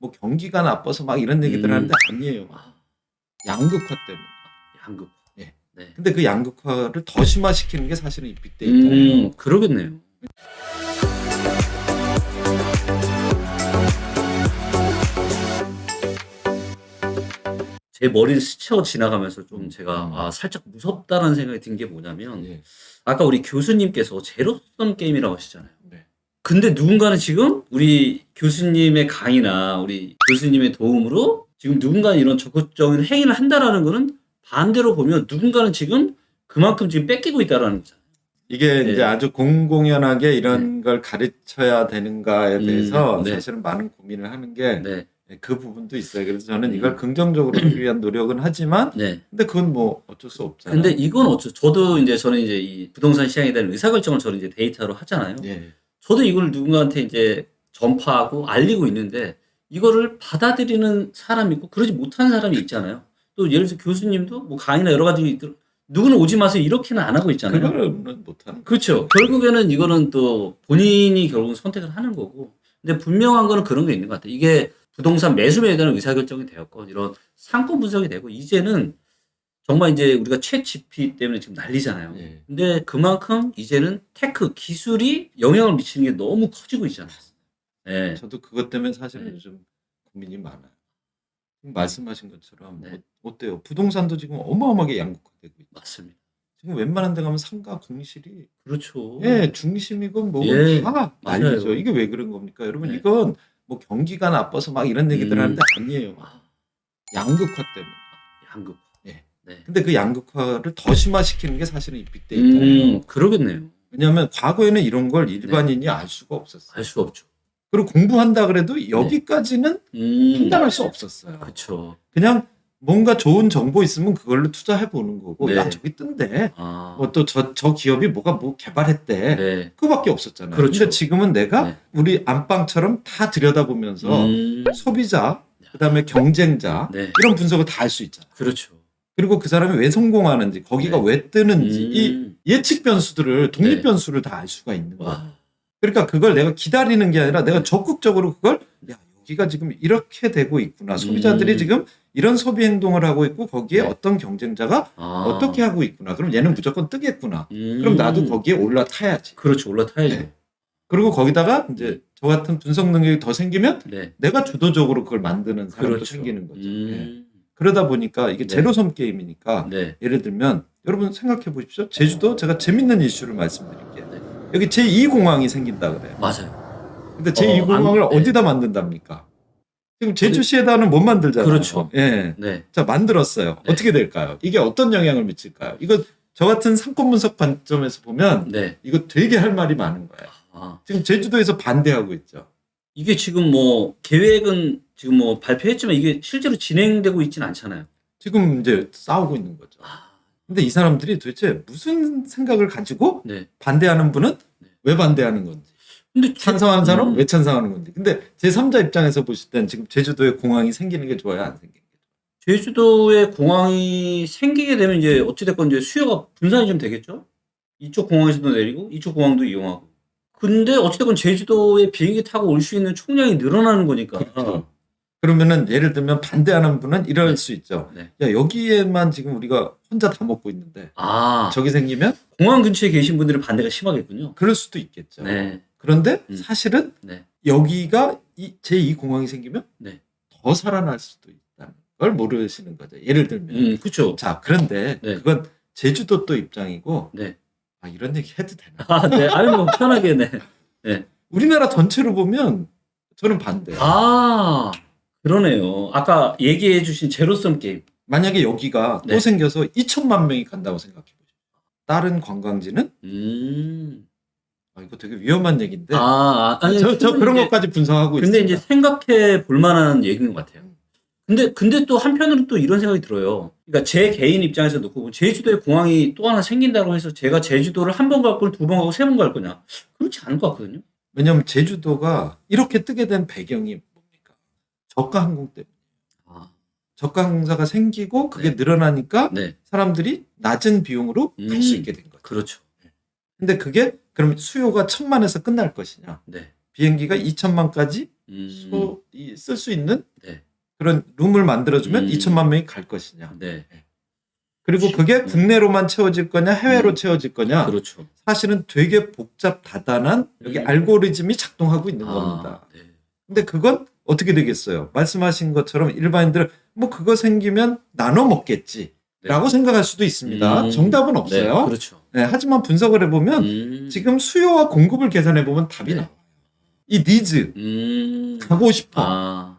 뭐 경기가 나빠서 막 이런 얘기들 음. 하는데 아니에요. 아, 양극화 때문에. 양극. 예. 네. 근데 그 양극화를 더 심화시키는 게 사실은 이 빅데이터예요. 음, 그러겠네요. 제 머리를 스쳐 지나가면서 좀 제가 음. 아, 살짝 무섭다는 생각이 든 게 뭐냐면 예. 아까 우리 교수님께서 제로섬 게임이라고 하시잖아요. 네. 근데 누군가는 지금 우리 교수님의 강의나 우리 교수님의 도움으로 지금 누군가는 이런 적극적인 행위를 한다라는 거는 반대로 보면 누군가는 지금 그만큼 지금 뺏기고 있다라는 거잖아요. 이게 네. 이제 아주 공공연하게 이런 걸 가르쳐야 되는가에 음, 대해서 네. 사실은 많은 고민을 하는 게그 네, 부분도 있어요. 그래서 저는 음. 이걸 긍정적으로 하기 위한 노력은 하지만 네. 근데 그건 뭐 어쩔 수 없잖아요. 근데 이건 어쩌, 저도 이제 저는 이제 이 부동산 시장에 대한 의사결정을 저는 이제 데이터로 하잖아요. 예. 저도 이걸 누군가한테 이제 전파하고 알리고 있는데 이거를 받아들이는 사람이 있고 그러지 못한 사람이 있잖아요. 또 예를 들어서 교수님도 뭐 강의나 여러 가지 누구는 오지 마세요 이렇게는 안 하고 있잖아요. 그거는 못하는 그렇죠. 결국에는 이거는 또 본인이 결국은 선택을 하는 거고. 근데 분명한 거는 그런 게 있는 것 같아요. 이게 부동산 매수에 대한 의사결정이 되었건 이런 상권 분석이 되고 이제는 정말 이제 우리가 챗 GP 때문에 지금 난리잖아요. 예. 근데 그만큼 이제는 테크 기술이 영향을 미치는 게 너무 커지고 있잖아요. 예. 저도 그것 때문에 사실은 네. 요즘 고민이 많아요. 말씀하신 것처럼 네. 어, 때요 부동산도 지금 어마어마하게 양극화되고 있죠. 맞습니다. 지금 웬만한 데 가면 상가 공실이 그렇죠. 예 중심이건 뭐건 예, 다 맞아요. 난리죠. 이게 왜 그런 겁니까, 여러분? 네. 이건 뭐 경기가 나빠서 막 이런 얘기들 음. 하는데 아니에요. 아, 양극화 때문에. 양극. 예. 네. 근데 그 양극화를 더 심화시키는 게 사실은 이 빅데이터예요. 음, 그러겠네요. 왜냐하면 과거에는 이런 걸 일반인이 알 수가 없었어요. 알수 없죠. 그리고 공부한다 그래도 여기까지는 음, 판단할 수 없었어요. 그렇죠. 그냥 뭔가 좋은 정보 있으면 그걸로 투자해 보는 거고 네. 야 저기 뜬대 아, 뭐또저 저 기업이 뭐가 뭐 개발했대 네. 그거밖에 없었잖아요. 그렇죠. 근데 지금은 내가 네. 우리 안방처럼 다 들여다보면서 음, 소비자 그다음에 경쟁자 네. 이런 분석을 다 할 수 있잖아요. 그렇죠. 그리고 그 사람이 왜 성공하는지 거기가 네. 왜 뜨는지 이 음, 예측 변수들을 독립 네. 변수를 다 알 수가 있는 거예요. 와, 그러니까 그걸 내가 기다리는 게 아니라 내가 적극적으로 그걸 야 여기가 지금 이렇게 되고 있구나 소비자들이 음. 지금 이런 소비 행동을 하고 있고 거기에 네. 어떤 경쟁자가 아, 어떻게 하고 있구나 그럼 얘는 무조건 뜨겠구나 음, 그럼 나도 거기에 올라타야지 그렇죠. 올라타야죠. 네. 그리고 거기다가 이제 저 같은 분석 능력이 더 생기면 네. 내가 주도적으로 그걸 만드는 사람도 그렇죠. 생기는 거죠 예. 음, 그러다 보니까 이게 네. 제로섬 게임이니까 네. 예를 들면 여러분 생각해 보십시오 제주도 제가 재밌는 이슈를 말씀드릴게요 네. 여기 제2공항이 생긴다 그래요 맞아요. 근데 제2공항을 안- 네. 어디다 만든답니까? 지금 제주시에다는 못 만들잖아요. 그렇죠. 예. 네. 자, 만들었어요. 네. 어떻게 될까요? 이게 어떤 영향을 미칠까요? 이거 저 같은 상권 분석 관점에서 보면 네. 이거 되게 할 말이 많은 거예요. 아, 지금 제주도에서 반대하고 있죠. 이게 지금 뭐 계획은 지금 뭐 발표했지만 이게 실제로 진행되고 있진 않잖아요. 지금 이제 싸우고 있는 거죠. 아, 근데 이 사람들이 도대체 무슨 생각을 가지고 네. 반대하는 분은 네. 왜 반대하는 건지, 근데 제- 찬성하는 사람은 음, 왜 찬성하는 건지. 근데 제3자 입장에서 보실 땐 지금 제주도에 공항이 생기는 게 좋아요, 안 생기는 게 제주도에 공항이 생기게 되면 이제 어찌됐건 이제 수요가 분산이 좀 되겠죠? 이쪽 공항에서도 내리고 이쪽 공항도 이용하고. 근데 어찌됐건 제주도에 비행기 타고 올 수 있는 총량이 늘어나는 거니까. 그렇죠. 그러면은 예를 들면 반대하는 분은 이럴 네. 수 있죠. 네. 야 여기에만 지금 우리가 혼자 다 먹고 있는데 아, 저기 생기면 공항 근처에 계신 분들은 반대가 심하겠군요. 그럴 수도 있겠죠. 네. 그런데 음. 사실은 네. 여기가 이 제2 공항이 생기면 네. 더 살아날 수도 있다는 걸 모르시는 거죠. 예를 들면 음, 그렇죠. 자 그런데 네. 그건 제주도 또 입장이고 네. 아 이런 얘기 해도 되나? 아, 네. 아니 뭐 편하게 네. 우리나라 전체로 보면 저는 반대. 아, 그러네요. 아까 얘기해 주신 제로섬 게임. 만약에 여기가 네. 또 생겨서 2천만 명이 간다고 생각해 보죠. 다른 관광지는 음. 아, 이거 되게 위험한 얘기인데 아, 아, 아니 저, 저 그런 이제- 것까지 분석하고 근데 있습니다. 이제 생각해 볼 만한 얘기인 것 같아요. 근데 근데 또 한편으로 또 이런 생각이 들어요. 그러니까 제 개인 입장에서 놓고 보면 제주도에 공항이 또 하나 생긴다고 해서 제가 제주도를 한 번 갈 걸 두 번 가고 세 번 갈 거냐? 그렇지 않을 것 같거든요. 왜냐하면 제주도가 이렇게 뜨게 된 배경이 뭡니까? 저가 항공 때문에. 아, 저가 항공사가 생기고 그게 네. 늘어나니까 네, 사람들이 낮은 비용으로 갈 음. 수 있게 된 거죠. 그렇죠. 근데 그게 그럼 수요가 천만에서 끝날 것이냐? 네, 비행기가 2천만까지 음. 쓸수 있는 네. 그런 룸을 만들어주면 음. 2천만 명이 갈 것이냐. 네. 그리고 그게 네. 국내로만 채워질 거냐, 해외로 음. 채워질 거냐. 그렇죠. 사실은 되게 복잡 다단한 여기 음. 알고리즘이 작동하고 있는 아, 겁니다. 네. 근데 그건 어떻게 되겠어요? 말씀하신 것처럼 일반인들은 뭐 그거 생기면 나눠 먹겠지. 라고 생각할 수도 있습니다. 음. 정답은 네, 없어요. 그렇죠. 네, 하지만 분석을 해보면 음. 지금 수요와 공급을 계산해 보면 답이 네. 나와요. 이 니즈 음. 가고 싶어. 아.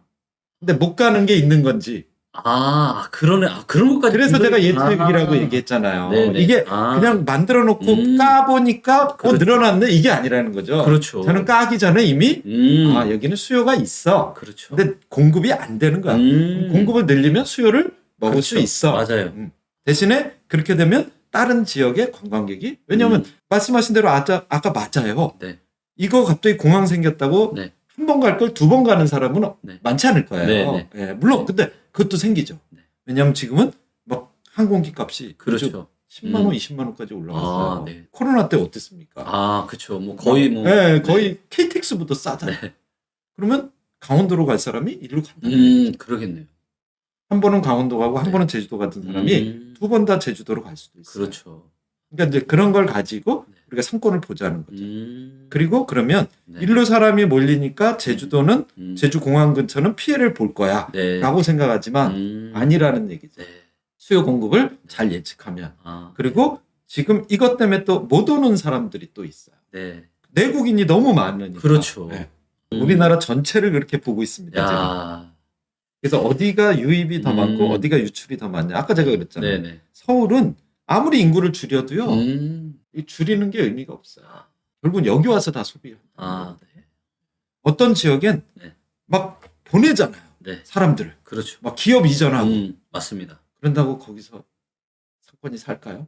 근데 못 가는 게 있는 건지. 아, 그러네. 아, 그런 것까지. 그래서 제가 예측이라고 아. 얘기했잖아요. 네네. 이게 아. 그냥 만들어 놓고 음. 까보니까 어 그렇죠. 늘어났네 이게 아니라는 거죠. 그렇죠. 저는 까기 전에 이미 음. 아 여기는 수요가 있어. 그렇죠. 근데 공급이 안 되는 거야. 음. 공급을 늘리면 수요를 먹을 그렇죠. 수 있어. 맞아요. 음. 대신에 그렇게 되면 다른 지역의 관광객이 왜냐하면 말씀하신 대로 아까, 아까 맞아요. 음. 네. 이거 갑자기 공항 생겼다고 네. 한 번 갈 걸 두 번 가는 사람은 네. 많지 않을 거예요. 네, 예, 물론 근데 그것도 생기죠. 네. 왜냐하면 지금은 막 항공기 값이 그렇죠. 10만 원, 음. 20만 원까지 올라갔어요. 아, 네. 코로나 때 어땠습니까? 아, 그렇죠. 뭐 거의 뭐 네, 거의 KTX보다 싸잖아요. 네. 그러면 강원도로 갈 사람이 이리로 간다. 음, 그러겠네요. 한 번은 강원도 가고 한 네. 번은 제주도 같은 사람이 음, 두번 다 제주도로 갈 수도 있어요. 그렇죠. 그러니까 이제 그런 걸 가지고 네. 우리가 상권을 보자는 거죠. 음. 그리고 그러면 네. 일로 사람이 몰리니까 제주도는 음. 제주 공항 근처는 피해를 볼 거야. 네. 라고 생각하지만 음. 아니라는 얘기죠. 네. 수요 공급을 잘 예측하면. 아. 그리고 지금 이것 때문에 또 못 오는 사람들이 또 있어요. 네. 내국인이 너무 많으니까. 그렇죠. 네. 음. 우리나라 전체를 그렇게 보고 있습니다. 제가. 그래서 어디가 유입이 더 음. 많고 어디가 유출이 더 많냐. 아까 제가 그랬잖아요. 네, 네. 서울은 아무리 인구를 줄여도요. 음. 이 줄이는 게 의미가 없어요. 결국은 여기 와서 다 소비해요. 아, 네. 어떤 지역엔 네. 막 보내잖아요. 네. 사람들을. 그렇죠. 막 기업 이전하고. 음, 맞습니다. 그런다고 거기서 상권이 살까요?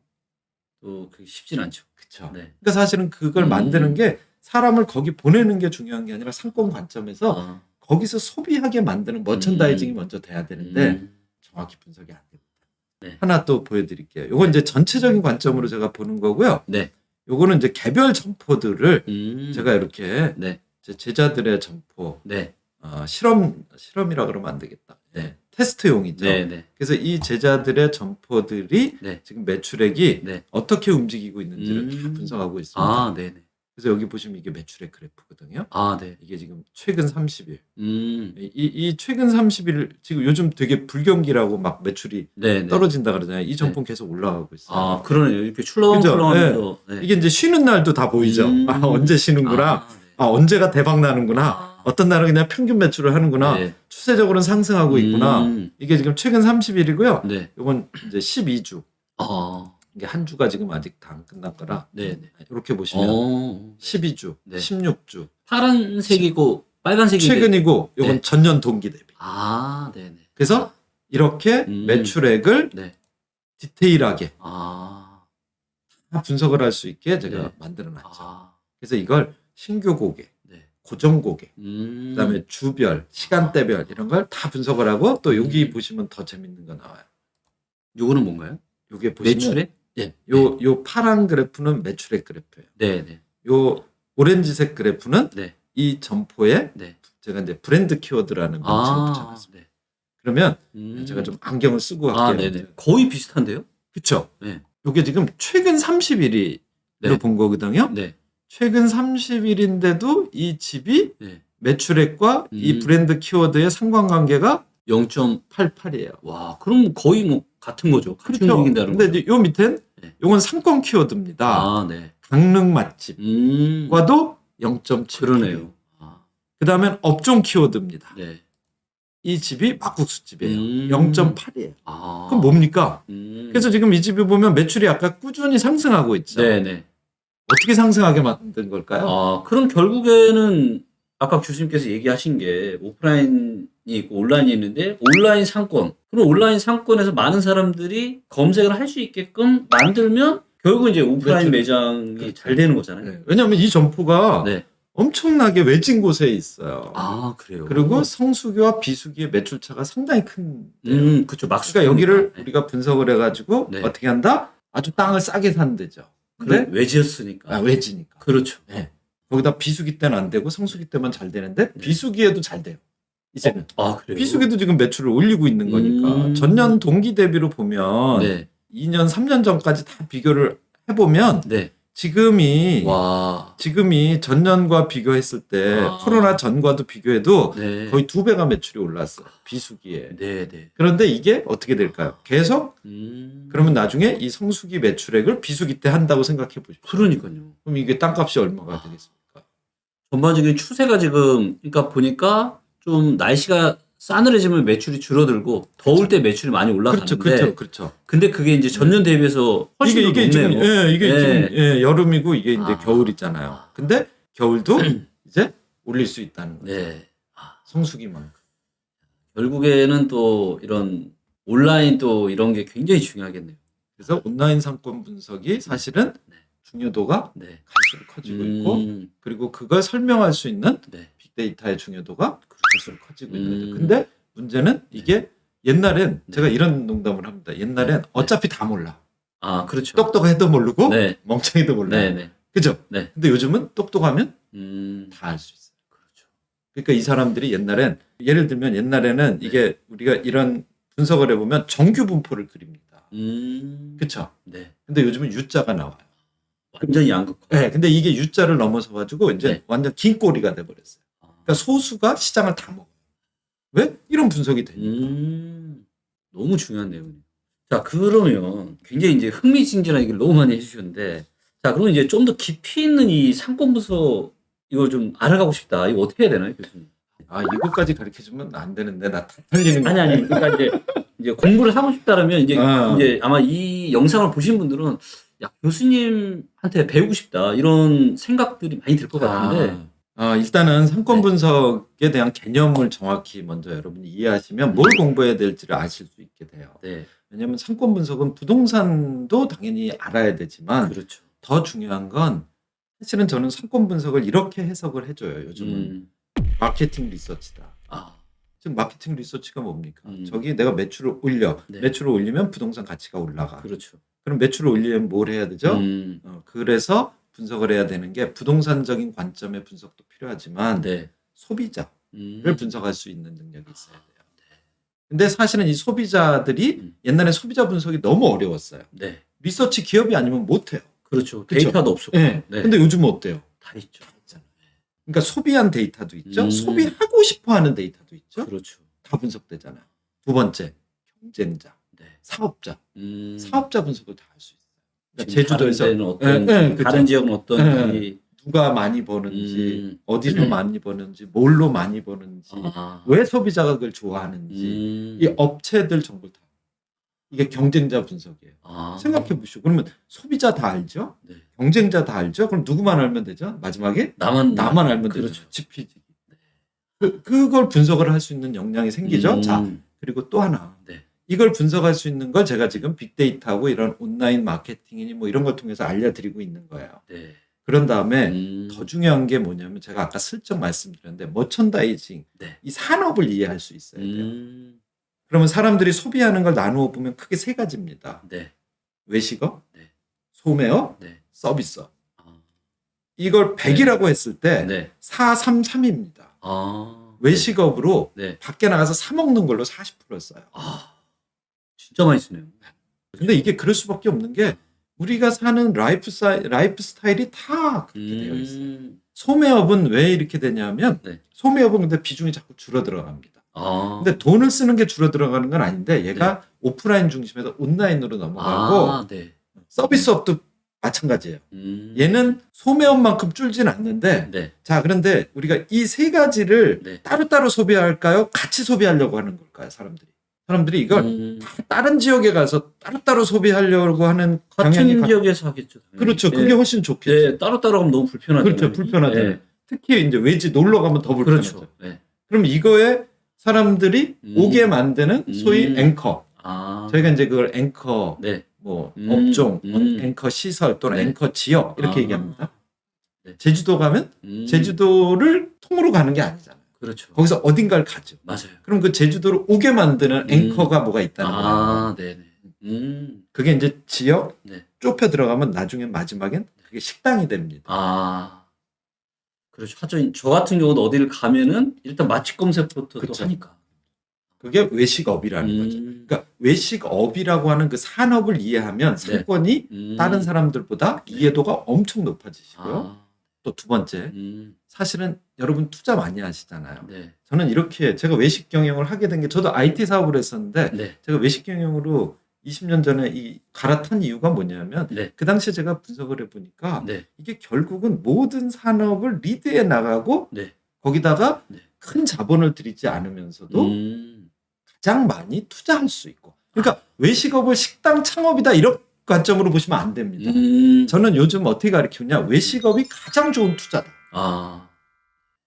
또 그게 쉽진 않죠. 그렇죠. 네. 그러니까 사실은 그걸 음. 만드는 게 사람을 거기 보내는 게 중요한 게 아니라 상권 관점에서 아. 거기서 소비하게 만드는 머천다이징이 음. 먼저 돼야 되는데 음. 정확히 분석이 안 됩니다. 네. 하나 또 보여드릴게요. 요건 이제 전체적인 관점으로 제가 보는 거고요. 네. 요거는 이제 개별 점포들을 음. 제가 이렇게 네. 제 제자들의 점포 네. 어, 실험 실험이라 그러면 안 되겠다. 네. 테스트용이죠. 네, 네. 그래서 이 제자들의 점포들이 네. 지금 매출액이 네. 어떻게 움직이고 있는지를 다 음. 분석하고 있습니다. 아, 네, 네. 그래서 여기 보시면 이게 매출액 그래프거든요. 아, 네. 이게 지금 최근 30일. 음. 이, 이 최근 30일 지금 요즘 되게 불경기라고 막 매출이 네, 네. 떨어진다 그러잖아요. 이 점포는 계속 올라가고 있어요. 아, 그러네요. 이렇게 출렁출렁하면서 네. 이게 이제 쉬는 날도 다 보이죠. 음. 아, 언제 쉬는구나. 아, 네. 아, 언제가 대박 나는구나. 아. 어떤 날은 그냥 평균 매출을 하는구나. 네. 추세적으로는 상승하고 있구나. 음. 이게 지금 최근 30일이고요. 네. 이건 이제 12주. 아, 이게 한 주가 지금 아직 다 안 끝난 거라. 네, 네. 이렇게 보시면 어. 12주, 네. 16주. 파란색이고 빨간색이 최근이고 이건 네. 전년 동기 대비. 아, 네, 네. 그래서 이렇게 음. 매출액을 네. 디테일하게 아. 다 분석을 할 수 있게 제가 네. 만들어 놨죠. 아. 그래서 이걸 신규 고객, 네. 고정 고객, 음. 그다음에 주별, 시간대별 이런 걸 다 분석을 하고 또 여기 음. 보시면 더 재밌는 거 나와요. 요거는 뭔가요? 여기 보시면 매출액? 예, 요, 요 파란 그래프는 매출액 그래프예요. 네, 네. 요 오렌지색 그래프는 네. 이 점포에 네. 제가 이제 브랜드 키워드라는 명칭을 아, 붙여놨습니다. 네. 그러면 음. 제가 좀 안경을 쓰고 아, 할게요. 네, 네. 거의 비슷한데요? 그쵸? 네. 요게 지금 최근 30일이 네. 로본 거거든요. 네. 최근 30일인데도 이 집이 네. 매출액과 이 음. 브랜드 키워드의 상관관계가 0. 88이에요. 와, 그럼 거의 뭐 같은 거죠. 그렇죠. 근데. 이제 요 밑엔 네. 요건 상권 키워드입니다. 아, 네. 강릉 맛집과도 음. 0.7. 그러네요. 아, 그다음엔 업종 키워드입니다. 네. 이 집이 막국수 집이에요. 음. 0.8이에요. 아. 그럼 뭡니까? 음. 그래서 지금 이 집이 보면 매출이 아까 꾸준히 상승하고 있죠. 네, 네. 어떻게 상승하게 만든 걸까요? 아, 그럼 결국에는 아까 교수님께서 얘기하신 게 오프라인이 있고 온라인이 있는데 온라인 상권. 그럼 온라인 상권에서 많은 사람들이 검색을 할 수 있게끔 만들면 결국 이제 오프라인 매출. 매장이 그렇죠. 잘 되는 거잖아요. 네. 왜냐하면 이 점포가 네. 엄청나게 외진 곳에 있어요. 아, 그래요. 그리고 성수기와 비수기의 매출 차가 상당히 큰. 음, 그렇죠. 막 그러니까 여기를 네. 우리가 분석을 해가지고 네. 어떻게 한다? 아주 땅을 싸게 산 데죠. 그래 근데 외지였으니까. 아, 외지니까. 그렇죠. 네. 거기다 비수기 때는 안 되고 성수기 때만 잘 되는데 네. 비수기에도 잘 돼요. 이제 는 아, 그래요? 비수기도 지금 매출을 올리고 있는 거니까 음. 전년 동기 대비로 보면 네. 2년 3년 전까지 다 비교를 해보면 네. 지금이 와. 지금이 전년과 비교했을 때 아. 코로나 전과도 비교해도 네. 거의 두 배가 매출이 올랐어요 비수기에. 네, 네. 그런데 이게 어떻게 될까요? 계속 음. 그러면 나중에 이 성수기 매출액을 비수기 때 한다고 생각해 보십시오. 그러니까요. 그럼 이게 땅값이 얼마가 되겠습니까? 전반적인 추세가 지금 그러니까 보니까 좀 날씨가 싸늘해지면 매출이 줄어들고 더울 때 매출이 많이 올라가는데 그렇죠, 그렇죠, 그렇죠. 근데 그게 이제 전년 대비해서 훨씬 이게 더 이게 지금 높네요. 예, 이게 네. 지금 예, 여름이고 이게 이제 아. 겨울이잖아요. 근데 겨울도 이제 올릴 수 있다는 거죠. 네. 아, 성수기만큼. 결국에는 또 이런 온라인 또 이런 게 굉장히 중요하겠네요. 그래서 온라인 상권 분석이 사실은 네. 중요도가 네. 갈수록 커지고 있고 음, 그리고 그걸 설명할 수 있는 네. 빅데이터의 중요도가 갈수록 커지고 있는 거죠. 음. 근데 문제는 이게 옛날엔 네. 제가 이런 농담을 합니다. 옛날엔 네. 어차피 다 몰라. 아, 그렇죠. 똑똑해도 모르고 네. 멍청이도 몰라. 네, 네. 그죠? 네. 근데 요즘은 똑똑하면 음. 다 알 수 있어요. 그렇죠. 그러니까 이 사람들이 옛날엔 예를 들면 옛날에는 네. 이게 우리가 이런 분석을 해보면 정규 분포를 그립니다. 음. 그쵸? 네. 근데 요즘은 U자가 나와요. 완전히 양극화. 네, 근데 이게 U자를 넘어서 가지고 이제 네. 완전 긴 꼬리가 돼 버렸어요. 아. 그러니까 소수가 시장을 다 먹어요. 왜? 이런 분석이 되니까. 음, 너무 중요한 내용이네요. 자, 그러면 굉장히 이제 흥미진진한 얘기를 너무 많이 해주셨는데, 자, 그러면 이제 좀 더 깊이 있는 이 상권 분석 이걸 좀 알아가고 싶다. 이거 어떻게 해야 되나요, 교수님? 아 이것까지 가르쳐 주면 안 되는데 나다 틀리는 아니, 아니, 그러니까 이제, 이제 공부를 하고 싶다라면 이제, 아. 이제 아마 이 영상을 보신 분들은 야, 교수님한테 배우고 싶다. 이런 생각들이 많이 들 것 같은데, 아, 아, 일단은 상권 네. 분석에 대한 개념을 정확히 먼저 여러분이 이해하시면 뭘 공부해야 될지를 아실 수 있게 돼요. 네, 왜냐하면 상권 분석은 부동산도 당연히 알아야 되지만 그렇죠. 더 중요한 건 사실은 저는 상권 분석을 이렇게 해석을 해줘요. 요즘은 음, 마케팅 리서치다. 아, 즉 마케팅 리서치가 뭡니까? 음. 저기 내가 매출을 올려 네. 매출을 올리면 부동산 가치가 올라가. 그렇죠. 그럼 매출을 올리려면 뭘 해야 되죠? 음, 어, 그래서 분석을 해야 되는 게 부동산적인 관점의 분석도 필요하지만 네. 소비자를 음, 분석할 수 있는 능력이 있어야 돼요. 근데 사실은 이 소비자들이 음. 옛날에 소비자 분석이 너무 어려웠어요. 네. 리서치 기업이 아니면 못 해요. 그렇죠. 그쵸? 데이터도 없었고. 네. 네. 근데 요즘은 어때요? 다 있죠. 그러니까 소비한 데이터도 있죠. 음. 소비하고 싶어 하는 데이터도 있죠. 그렇죠. 다 분석되잖아요. 두 번째, 경쟁자, 네. 사업자. 음, 사업자 분석도 다할 수 있어요. 그러니까 제주도에서 다른 어떤 예, 예. 다른 지역은 어떤지 누가 많이 버는지, 음. 어디서 많이 버는지, 뭘로 많이 버는지, 아, 왜 소비자가 그걸 좋아하는지, 음, 이 업체들 정보 다. 이게 경쟁자 분석이에요. 아, 생각해 보시오. 그러면 소비자 다 알죠? 네. 경쟁자 다 알죠? 그럼 누구만 알면 되죠? 마지막에 나만 나만 알면 그렇죠. 되죠. 지피지. 그, 그걸 분석을 할 수 있는 역량이 생기죠. 음, 자, 그리고 또 하나. 네. 이걸 분석할 수 있는 걸 제가 지금 빅데이터하고 이런 온라인 마케팅이니 뭐 이런 걸 통해서 알려드리고 있는 거예요. 네. 그런 다음에 음, 더 중요한 게 뭐냐면 제가 아까 슬쩍 말씀드렸는데 머천다이징 네. 이 산업을 이해할 수 있어야 돼요. 음, 그러면 사람들이 소비하는 걸 나누어 보면 크게 세 가지입니다. 네. 외식업, 네. 소매업, 네. 서비스업. 아, 이걸 100이라고 했을 때 네. 433입니다. 아, 외식업으로 네. 밖에 나가서 사 먹는 걸로 40%를 써요. 아, 진짜 많이 쓰네요. 근데 이게 그럴 수밖에 없는 게 우리가 사는 라이프, 사, 라이프 스타일이 다 그렇게 되어 있어요. 음, 소매업은 왜 이렇게 되냐면 네. 소매업은 근데 비중이 자꾸 줄어 들어갑니다. 아, 근데 돈을 쓰는 게 줄어 들어가는 건 아닌데 얘가 오프라인 중심에서 온라인으로 넘어가고 아, 네. 서비스업도 마찬가지예요. 음, 얘는 소매업만큼 줄진 않는데 네. 자 그런데 우리가 이 세 가지를 네. 따로따로 소비할까요? 같이 소비하려고 하는 걸까요? 사람들이 사람들이 이걸 음, 다른 지역에 가서 따로따로 소비하려고 하는 경향이 같은 가- 지역에서 하겠죠. 당연히. 그렇죠. 네. 그게 훨씬 좋겠죠. 네, 따로 따로 하면 너무 불편하잖아요. 그렇죠. 불편하잖아요. 네. 특히 이제 외지 놀러 가면 더 불편하죠. 그렇죠. 네. 그럼 이거에 사람들이 음. 오게 만드는 소위 음. 앵커. 아, 저희가 이제 그걸 앵커, 네. 뭐 음. 업종, 음. 앵커 시설 또는 네. 앵커 지역 이렇게 아. 얘기합니다. 네. 제주도 가면 음, 제주도를 통으로 가는 게 아니잖아요. 그렇죠. 거기서 어딘가를 가죠. 맞아요. 그럼 그 제주도를 오게 만드는 음. 앵커가 뭐가 있다는 거예요. 아, 네네. 음, 그게 이제 지역 네. 좁혀 들어가면 나중에 마지막엔 그게 식당이 됩니다. 아, 그렇죠. 하죠. 저 같은 경우도 어디를 가면은 일단 맛집 검색부터 또 그쵸. 하니까. 그게 외식업이라는 거죠. 음, 그러니까 외식업이라고 하는 그 산업을 이해하면 네. 상권이 음. 다른 사람들보다 이해도가 엄청 높아지시고요. 아, 또 두 번째, 음, 사실은 여러분 투자 많이 하시잖아요. 네, 저는 이렇게 제가 외식 경영을 하게 된 게 저도 IT 사업을 했었는데 네, 제가 외식 경영으로 20년 전에 이 갈아탄 이유가 뭐냐면 네, 그 당시에 제가 분석을 해보니까 네, 이게 결국은 모든 산업을 리드해 나가고 네. 거기다가 네. 큰 자본을 들이지 않으면서도 음, 가장 많이 투자할 수 있고. 그러니까 외식업을 식당 창업이다 이런 관점으로 보시면 안 됩니다. 음, 저는 요즘 어떻게 가르치냐 외식업이 가장 좋은 투자다. 아,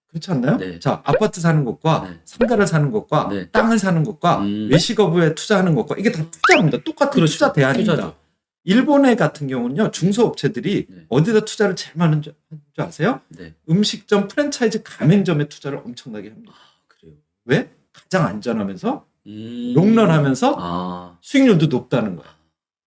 그렇지 않나요? 네. 자 아파트 사는 것과 네. 상가를 사는 것과 네. 땅을 사는 것과 음. 외식업에 투자하는 것과 이게 다 투자입니다. 똑같은 그렇죠. 투자 대안입니다. 투자죠. 일본의 같은 경우는요 중소업체들이 네. 어디다 투자를 제일 많은 줄, 줄 아세요? 네, 음식점 프랜차이즈 가맹점에 투자를 엄청나게 합니다. 아, 그래요. 왜? 가장 안전하면서 음, 롱런하면서 아, 수익률도 높다는 거야.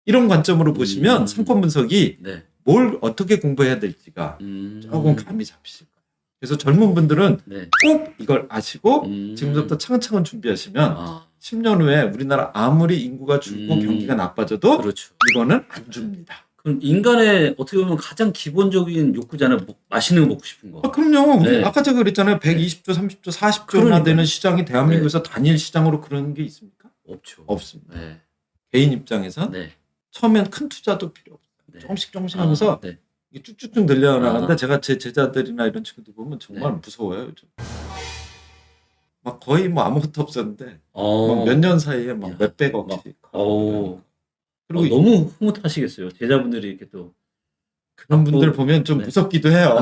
이런 관점으로 보시면 음. 상권 분석이 네, 뭘 어떻게 공부해야 될지가 음, 조금 감이 잡히실 거예요. 그래서 젊은 분들은 네, 꼭 이걸 아시고 음, 지금부터 차근차근 준비하시면 아, 10년 후에 우리나라 아무리 인구가 줄고 음. 경기가 나빠져도 그렇죠. 이거는 안 줍니다. 그럼 인간의 어떻게 보면 가장 기본적인 욕구잖아요. 뭐, 맛있는 거 먹고 싶은 거. 아, 그럼요. 네. 아까 제가 그랬잖아요. 120조, 30조, 40조나 그러니까요. 되는 시장이 대한민국에서 단일 시장으로 그런 게 있습니까? 없죠. 없습니다. 네, 개인 입장에서 네, 처음엔 큰 투자도 필요 없어요. 네. 조금씩 조금씩 하면서 아, 네. 이게 쭉쭉쭉 늘려나가는데 아. 제가 제 제자들이나 이런 친구들 보면 정말 네. 무서워요. 요즘. 막 거의 뭐 아무것도 없었는데 어, 몇년 사이에 막 야, 몇백억씩. 어. 그리고 어, 너무 흐뭇하시겠어요. 제자분들이 이렇게 또 그런 분들 어, 보면 좀 네. 무섭기도 해요.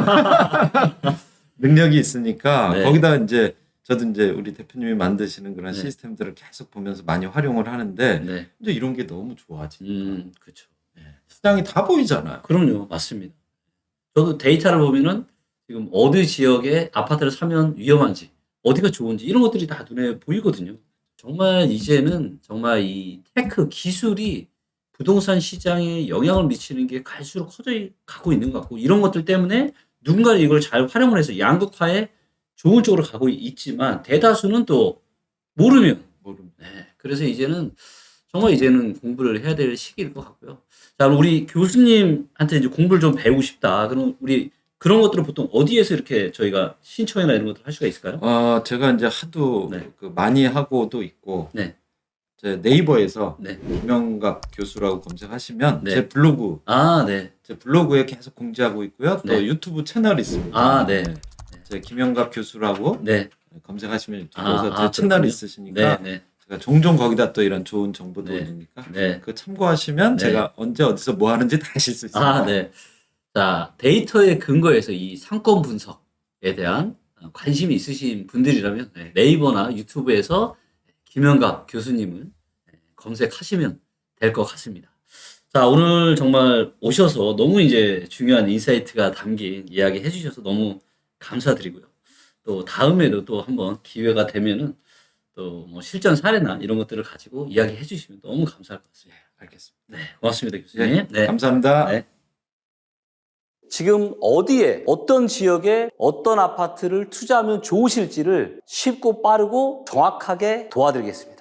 능력이 있으니까 네. 거기다 이제 저도 이제 우리 대표님이 만드시는 그런 네. 시스템들을 계속 보면서 많이 활용을 하는데 네, 이제 이런 게 너무 좋아지니까 음, 그렇죠. 시장이 다 보이잖아요. 그럼요, 맞습니다. 저도 데이터를 보면은 지금 어느 지역에 아파트를 사면 위험한지, 어디가 좋은지 이런 것들이 다 눈에 보이거든요. 정말 이제는 정말 이 테크 기술이 부동산 시장에 영향을 미치는 게 갈수록 커져 가고 있는 것 같고 이런 것들 때문에 누군가 이걸 잘 활용을 해서 양극화에 좋은 쪽으로 가고 있지만 대다수는 또 모르면 모릅니다. 네, 그래서 이제는 정말 이제는 공부를 해야 될 시기일 것 같고요. 자, 우리 교수님한테 이제 공부를 좀 배우고 싶다. 그럼 우리 그런 것들을 보통 어디에서 이렇게 저희가 신청이나 이런 것들 할 수가 있을까요? 어, 제가 이제 하도 네. 그 많이 하고도 있고 네. 제 네이버에서 네. 김영갑 교수라고 검색하시면 네. 제 블로그 아, 네. 제 블로그에 계속 공지하고 있고요. 또 네. 유튜브 채널이 있습니다. 아, 네. 제 김영갑 교수라고 네. 검색하시면 유튜브에서 아, 아, 제 채널이 그렇군요. 있으시니까 네. 네. 제가 종종 거기다 또 이런 좋은 정보도 네. 올리니까 네. 그 참고하시면 네. 제가 언제 어디서 뭐 하는지 다 아실 수 있습니다. 아, 네. 자, 데이터에 근거해서 이 상권 분석에 대한 관심이 있으신 분들이라면 네, 네이버나 유튜브에서 김영갑 교수님을 네, 검색하시면 될 것 같습니다. 자, 오늘 정말 오셔서 너무 이제 중요한 인사이트가 담긴 이야기 해주셔서 너무 감사드리고요. 또 다음에도 또 한번 기회가 되면은 또 뭐 실전 사례나 이런 것들을 가지고 이야기 해 주시면 너무 감사할 것 같습니다. 알겠습니다. 네, 고맙습니다, 교수님. 네, 네. 감사합니다. 네. 지금 어디에 어떤 지역에 어떤 아파트를 투자하면 좋으실지를 쉽고 빠르고 정확하게 도와드리겠습니다.